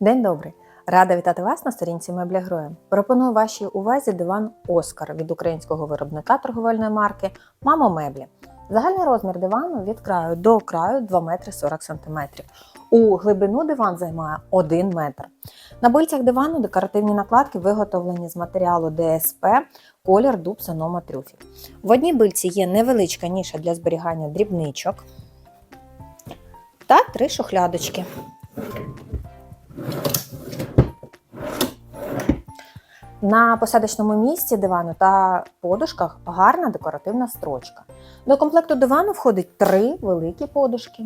День добрий! Рада вітати вас на сторінці Мебля Гроя. Пропоную вашій увазі диван Оскар від українського виробника торговельної марки Мамо Меблі. Загальний розмір дивану від краю до краю 2 метри 40 см. У глибину диван займає 1 метр. На бильцях дивану декоративні накладки виготовлені з матеріалу ДСП колір дуб Sonoma трюфіль. В одній бильці є невеличка ніша для зберігання дрібничок та три шухлядочки. На посадочному місці дивану та подушках гарна декоративна строчка. До комплекту дивану входить три великі подушки.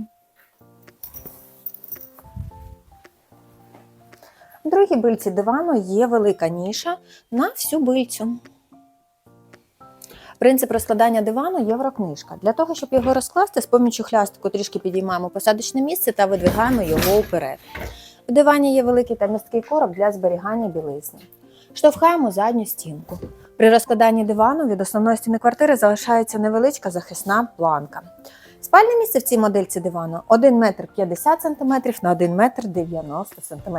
В другій бильці дивану є велика ніша на всю бильцю. Принцип розкладання дивану єврокнижка. Для того, щоб його розкласти, з помічю хлястику трішки підіймаємо посадочне місце та видвигаємо його вперед. В дивані є великий та місткий короб для зберігання білизни. Штовхаємо задню стінку. При розкладанні дивану від основної стіни квартири залишається невеличка захисна планка. Спальне місце в цій модельці дивану 1 метр 50 см на 1 метр 90 см.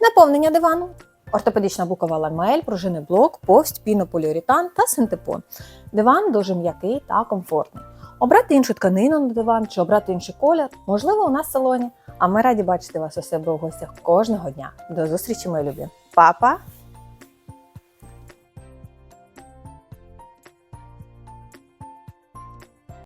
Наповнення дивану ортопедична букова ламель, пружинний блок, повсть, пінополіуретан та синтепон. Диван дуже м'який та комфортний. Обрати іншу тканину на диван чи обрати інший колір можливо у нас в салоні. А ми раді бачити вас у себе в гостях кожного дня. До зустрічі, мої любі. Па-па!